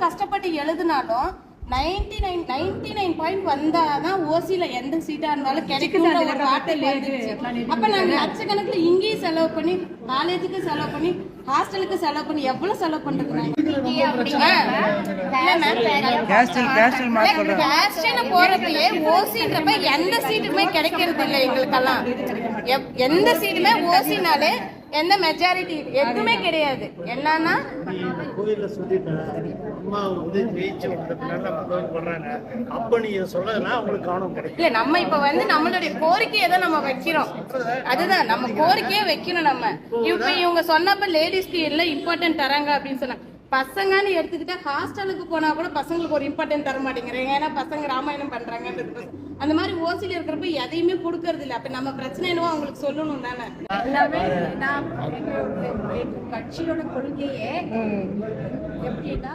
கஷ்டப்பட்டு எழுதினாலும் ninety nine ninety nine point வந்தாதான் ஓசியில எந்த சீட்டா இருந்தாலும் கிடைக்கும்ன்ற ஒரு வந்துருச்சு அப்ப நான் லட்சக்கணக்குல இங்கேயும் செலவு பண்ணி காலேஜுக்கு செலவு பண்ணி ஹாஸ்டலுக்கு செலவு பண்ணி எவ்வளவு செலவு பண்றது கேஸ்டல் கேஸ்டல் மார்க் சொல்றேன். கேஸ்ட்னு போறப்பயே ஓசின்றப்ப எந்த சீட்டுமே கிடைக்கிறது இல்லை எங்களுக்கெல்லாம். எப்- எந்த சீட்டுமே ஓசினாலே எந்த மெஜாரிட்டி எதுவுமே கிடையாது. என்னன்னா கிடைக்கும். இல்ல நம்ம இப்ப வந்து நம்மளுடைய கோரிக்கையை தான் நம்ம வைக்கிறோம். அதுதான் நம்ம கோரிக்கையே வைக்கணும் நம்ம. இப்ப இவங்க சொன்னப்ப லேடிஸ்க்கு எல்லாம் இம்பார்ட்டன்ட் தராங்க அப்படின்னு சொன்னாங்க பசங்கன்னு எடுத்துக்கிட்டா ஹாஸ்டலுக்கு போனா கூட பசங்களுக்கு ஒரு இம்பார்ட்டன்ட் தர மாட்டேங்கிறீங்க ஏன்னா பசங்க ராமாயணம் பண்றாங்கன்றது அந்த மாதிரி ஓசில இருக்கிறப்ப எதையுமே கொடுக்கறது இல்ல. அப்ப நம்ம பிரச்சனை என்னவோ அவங்களுக்கு சொல்லணும் தானே. எல்லாமே நான் கட்சியோட கொள்கையே எப்படின்னா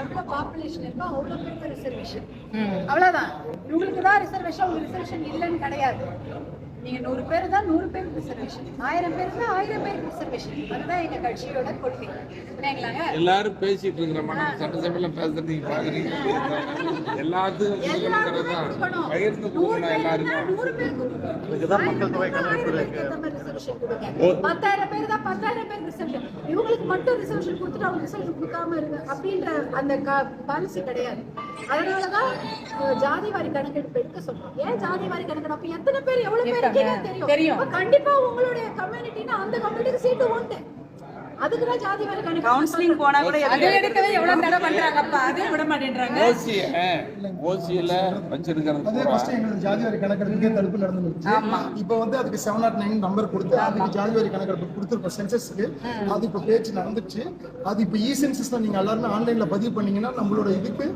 எவ்வளவு பாப்புலேஷன் இருக்கோ அவ்வளவு பேருக்கு ரிசர்வேஷன் அவ்வளவுதான். இவங்களுக்கு தான் ரிசர்வேஷன் உங்களுக்கு ரிசர்வேஷன் இல்லைன்னு கிடையாது. நீங்க நூறு பேர் தான் நூறு பேருக்கு ரிசர்வேஷன் ஆயிரம் பேர் தான் ஆயிரம் பேருக்கு ரிசர்வேஷன் அதுதான் எங்க கட்சியோட கொள்கை. இல்லைங்களாங்க எல்லாரும் பேசிட்டு இருக்கிறோம் சட்டசபையில பேசுறது நீங்க பாக்குறீங்க எல்லாத்துக்கும். பகிர்ந்து நூறு கொடுக்கணும். பேர் எல்லாருக்கும் இருந்தா நூறு பேர் கொடுக்கணும். மக்கள் தொகை. பத்தாயிரம் பேர் தான் பத்தாயிரம் பேர் ரிசர்வேஷன் இவங்களுக்கு மட்டும் ரிசர்வேஷன் கொடுத்துட்டு அவங்க ரிசர்வேஷன் கொடுக்காம இருங்க அப்படின்ற அந்த பாலிசி கிடையாது. அதனாலதான் ஜாதி வாரி கணக்கெடுப்பு எடுக்க சொல்றோம் ஏன் ஜாதி வாரி கணக்கெடுப்பு? எத்தனை பேர் எவ்வளவு பேர் தெரியும். கண்டிப்பா உங்களுடைய கம்யூனிட்டினா அந்த கம்யூனிட்டிக்கு சீட்டு உண்டு. அதுக்குதான் ஜாதி வாரி கணக்கு கவுன்சிலிங் போனா கூட அது எடுக்கவே எவ்வளவு தடை பண்றாங்கப்பா? அது விட மாட்டேன்றாங்க. ஓசிய ஓசியில வச்சிருக்கிறது அதே பூரா ஃபர்ஸ்ட் எங்களுக்கு ஜாதிவாரி கணக்கெடுப்புக்கே தடுப்பு நடந்துருச்சு. இப்போ வந்து அதுக்கு செவன் நாட் நைன் நம்பர் கொடுத்து அதுக்கு ஜாதிவாரி கணக்கெடுப்பு கொடுத்துருக்கோம் சென்சஸ்க்கு அது இப்போ பேச்சு நடந்துச்சு. அது இப்போ இ சென்சஸ்ல நீங்க எல்லாருமே ஆன்லைன்ல பதிவு பண்ணீங்கன்னா நம்மளோட இதுக்கு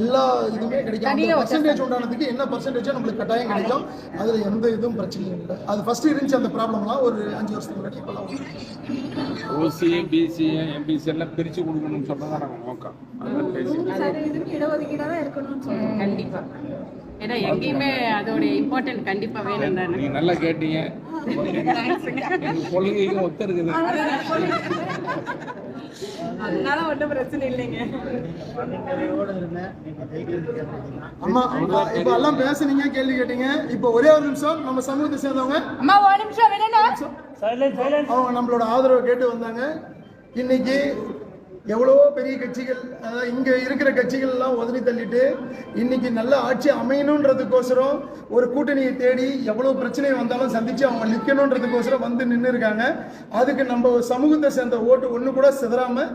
எல்லா இதுவுமே கிடைக்கும். பர்சன்டேஜ் உண்டானதுக்கு என்ன பர்சன்டேஜோ நம்மளுக்கு கட்டாயம் கிடைக்கும்? அதுல எந்த இதுவும் பிரச்சனையும் இல்லை. அது ஃபர்ஸ்ட் இருந்துச்சு அந்த ப்ராப்ளம்லாம் ஒரு அஞ்சு வருஷத்துக்கு முன்னாடி இப்போலாம் ஓசி பிசி எம்பிசி எல்லாம் பிரிச்சு கொடுக்கணும்னு நோக்கம். இடஒதுக்கீடாக தான் இருக்கணும்னு சொல்றோம். கண்டிப்பா. ஏன்னா எங்கேயுமே அதோடைய இம்பார்ட்டன்ட் கண்டிப்பா வேணும் தானே நீங்க நல்லா கேட்டீங்க. கொள்கைக்கும் ஒத்து இருக்குது? அதனால ஒன்றும் பிரச்சனை இல்லைங்க. அம்மா இப்போ எல்லாம் பேசுனீங்க கேள்வி கேட்டீங்க. இப்போ ஒரே ஒரு நிமிஷம் நம்ம சமூகத்தை சேர்ந்தவங்க. அம்மா ஒரு நிமிஷம் அவங்க நம்மளோட ஆதரவை கேட்டு வந்தாங்க. இன்னைக்கு எவ்வளோ பெரிய கட்சிகள் அதாவது இங்கே இருக்கிற கட்சிகள் எல்லாம் உதறி தள்ளிட்டு இன்னைக்கு நல்ல ஆட்சி அமையணுன்றதுக்கோசரம் ஒரு கூட்டணியை தேடி எவ்வளோ பிரச்சனை வந்தாலும் சந்தித்து அவங்க நிற்கணுன்றதுக்கோசரம் வந்து நின்று இருக்காங்க அதுக்கு நம்ம சமூகத்தை சேர்ந்த ஓட்டு ஒன்று கூட சிதறாமல்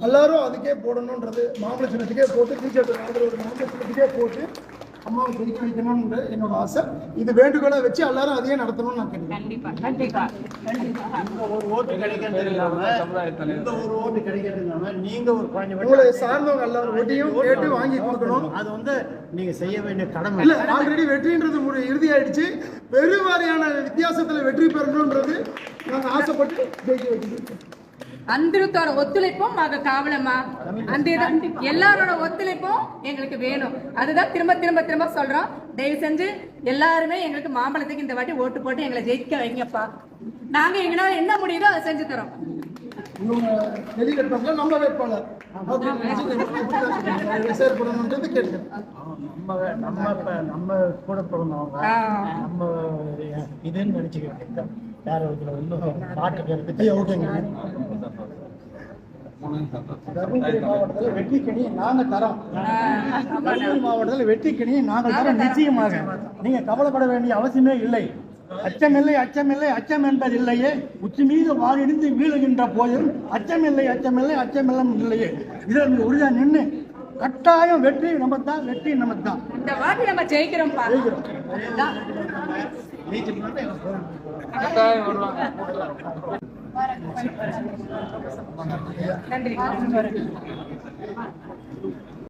எல்லாரும் அதுக்கே போடணுன்றது மாம்பழ சின்னத்துக்கே போட்டு டீச்சர் ஒரு மாம்பழ சின்னத்துக்கே போட்டு அம்மாவை ஜெயிக்க வைக்கணும்ன்ற என்னோட ஆசை. இது வேண்டுகோளை வச்சு எல்லாரும் அதையே நடத்தணும்னு நான் கேட்கிறேன் கண்டிப்பா கண்டிப்பா. இந்த ஒரு ஓட்டு கிடைக்கிறது இல்லாம சமுதாயத்தில் இந்த ஒரு ஓட்டு கிடைக்கிறது இல்லாம நீங்க ஒரு குழந்தை உங்களை சார்ந்தவங்க எல்லாரும் ஒட்டியும் கேட்டு வாங்கி கொடுக்கணும். அது வந்து நீங்க செய்ய வேண்டிய கடமை. இல்ல ஆல்ரெடி வெற்றின்றது முடி இறுதி ஆயிடுச்சு பெருவாரியான வித்தியாசத்துல வெற்றி பெறணும்ன்றது நாங்க ஆசைப்பட்டு ஜெயிக்க வைக்கணும் அந்திரத்தோட ஒத்துழைப்பும் காவலம்மா. அந்த எல்லாரோட ஒத்துழைப்பும் எங்களுக்கு வேணும். அதுதான் திரும்ப திரும்ப திரும்ப சொல்றோம். தயவு செஞ்சு எல்லாருமே எங்களுக்கு மாம்பழத்துக்கு இந்த வாட்டி ஓட்டு போட்டு எங்களை ஜெயிக்க வைங்கப்பா. நாங்க எங்களால என்ன முடியுதோ அதை செஞ்சு தரோம். நம்ம வேட்பாளர். நம்ம நம்ம இப்ப நம்ம கூட பிறந்தவங்க நம்ம இதுன்னு ஒன்றும் ஓகேங்க தருமபுரி மாவட்டத்தில் வெற்றிக்கணியை நாங்க தரோம். தருமபுரி மாவட்டத்தில் வெற்றிக்கணியை நாங்கள் தரோம் நிச்சயமாக. நீங்க கவலைப்பட வேண்டிய அவசியமே இல்லை. அச்சமில்லை அச்சமில்லை அச்சம் என்பதில்லையே. உச்சி மீது வாரிடிந்து வீழுகின்ற போதும் அச்சமில்லை அச்சமில்லை அச்சமில்லம் இல்லையே. இதில் நீங்க உறுதியா நின்று கட்டாயம் வெற்றி நமக்கு தான் வெற்றி நமக்கு தான் இந்த வாட்டி நம்ம கட்டாயம் வருவாங்க. நன்றி.